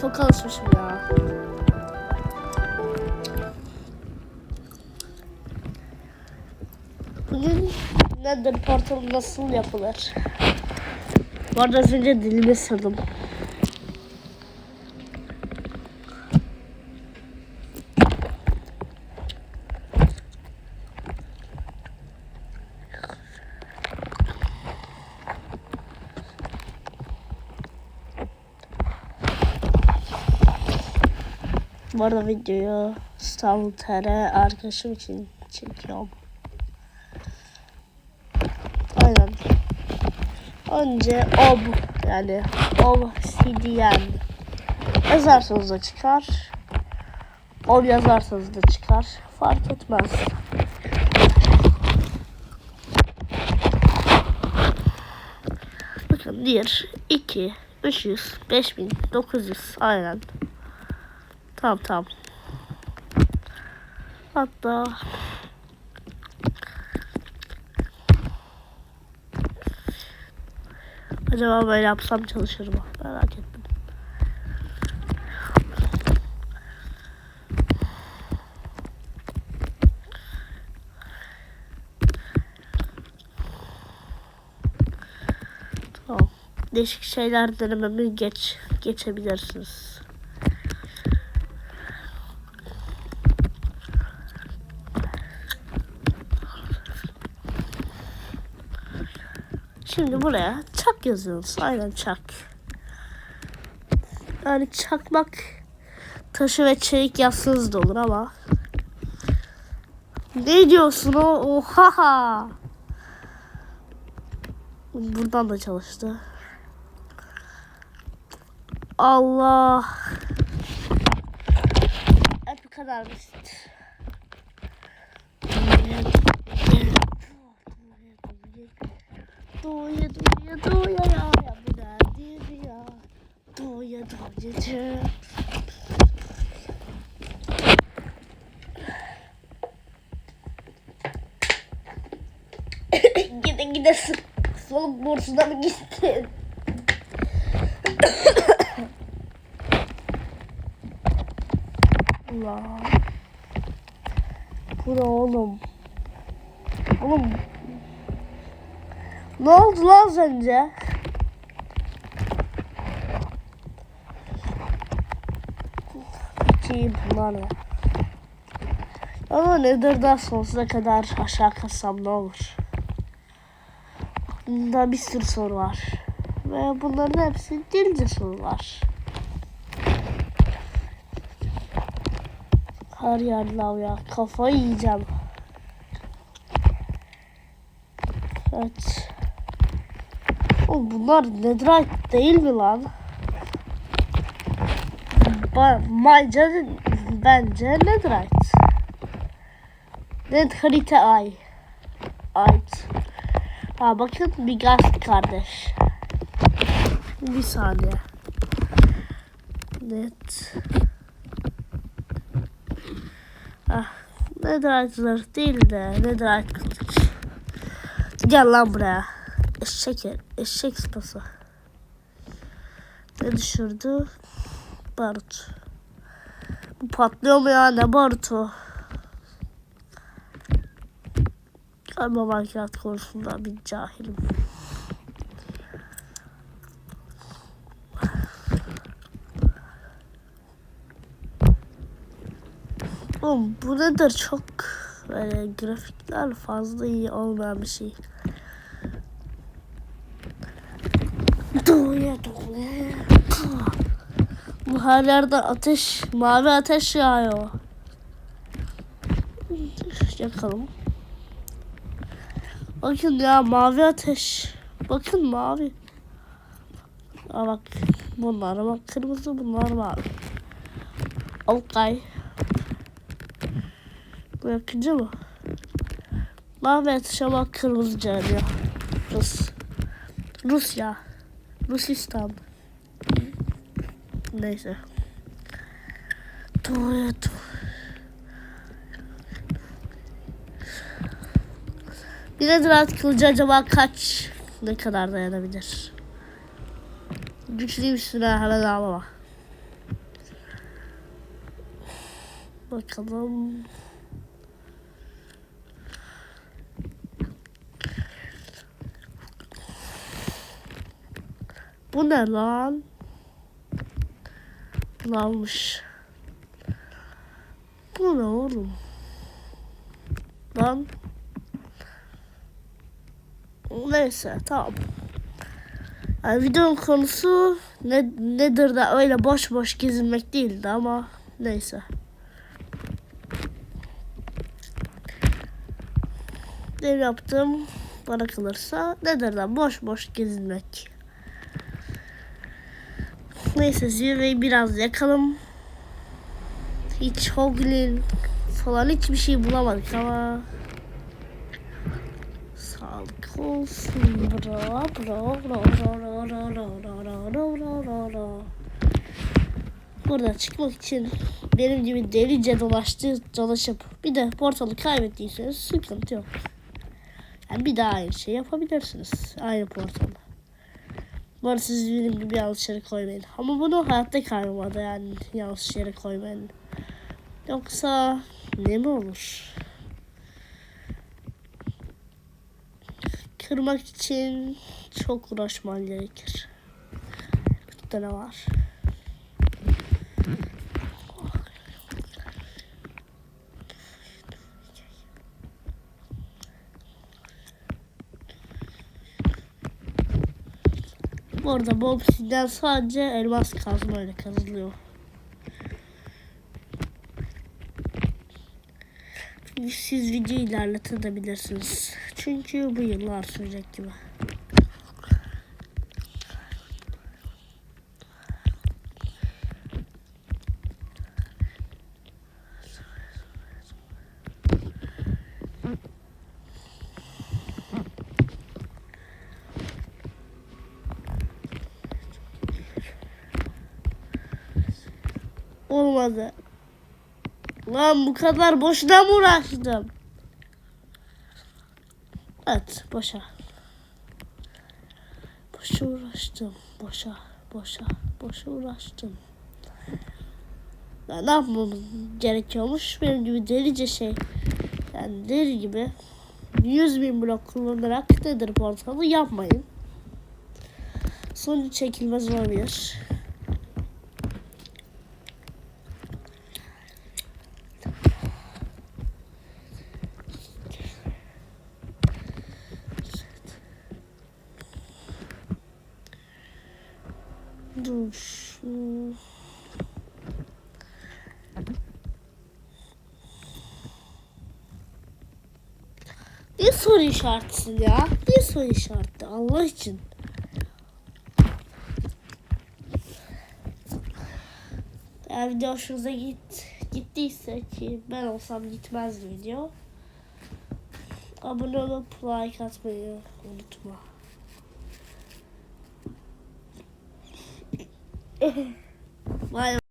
Çok alışmışım ya. Bugün Nether Portal nasıl yapılır? Bu arada az dilimi ısırdım. Bu arada videoyu TR arkadaşım için çekiyorum. Aynen. Önce ob yani obsidian yazarsanız da çıkar. Ob yazarsanız da çıkar. Fark etmez. Bakın 1, 2, 300, 5000, 900 aynen. Tamam tamam. Hatta acaba böyle yapsam çalışır mı? Merak ettim. Tamam. Değişik şeyler denememi geç geçebilirsiniz. Şimdi buraya çak yazıyoruz. Aynen çak. Yani çakmak taşı ve çelik yazsanız da olur ama. Ne diyorsun o? Oha! Buradan da çalıştı. Allah. Hep kadar basit. Doğuya doğuya doğuya ya ya nedir ya Doğuya doğuya Gide gide sık soluk borusuna mı gittin? Allah. Ne oğlum? Oğlum ne oldu lan az önce? Bunlar ne? Ama nedir daha sonsuza kadar aşağı kassam ne olur? Bunda bir sürü soru var. Ve bunların hepsi dilce sorular. Her yer lav ya. Kafayı yiyeceğim. Evet. Oğlum bunlar netherite değil mi lan? Ba bence, bence netherite. Net harita ay. Ait. Ha bakın bir gaz kardeş. Bir saniye. Net. Ah, netherite'lar değil de netherite. Gel lan buraya. Eşek, eşek sıpası. Ne düşürdü? Barut. Bu patlıyor mu ya? Ne barutu? Galiba Minecraft konusunda bir cahilim. Oğlum bu nedir çok böyle grafikler fazla iyi olmayan bir şey. Doğuya. Bu her yerde ateş, mavi ateş yağıyor. Yakalım. Bakın ya mavi ateş. Bakın mavi. Aa bak bunlar bak kırmızı bunlar mavi. Okay. Bu yakıcı mı? Mavi ateş ama kırmızı yanıyor. Rus. Rusya. Rusistan. Neyse. Tuvalet. Bir de rahat kılıcı acaba kaç ne kadar dayanabilir? Güçlüymüşsün ha hemen ağlama. Bakalım. Bu ne lan? Lanmış. Bu ne oğlum? Lan. Neyse tamam. Yani videonun konusu ne, nedir de öyle boş boş gezinmek değildi ama neyse. Ne yaptım bana kalırsa nedir de boş boş gezinmek. Neyse zirveyi biraz yakalım. Hiç Hoglin falan hiçbir şey bulamadık ama sağlık olsun bro bro bro bro bro bro bro bro bro bro bro Buradan çıkmak için benim gibi delice dolaştı, dolaşıp bir de portalı kaybettiyseniz sıkıntı yok. Yani bir daha aynı şey yapabilirsiniz. Aynı portalı. Arada siz benim gibi yanlış yere koymayın. Ama bunu hayatta kaymamadı yani yanlış yere koymayın. Yoksa ne mi olur? Kırmak için çok uğraşman gerekir. Burada ne var? Bu arada bu obsidyen sadece elmas kazmayla kazılıyor. Siz video ilerletebilirsiniz. Çünkü bu yıllar sürecek gibi. Olmadı. Lan bu kadar boşuna mı uğraştım? Evet boşa. Boşa uğraştım. Boşa, boşa, boşa uğraştım. Ya ne yapmamız gerekiyormuş? Benim gibi delice şey. Yani deli gibi 100 bin blok kullanarak nedir portalı yapmayın. Sonuç çekilmez olabilir. Şu... Ne soru işaretisin ya? Ne soru işareti Allah için? Eğer video hoşunuza git, gittiyse ki ben olsam gitmez video. Abone olup like atmayı unutma. Why.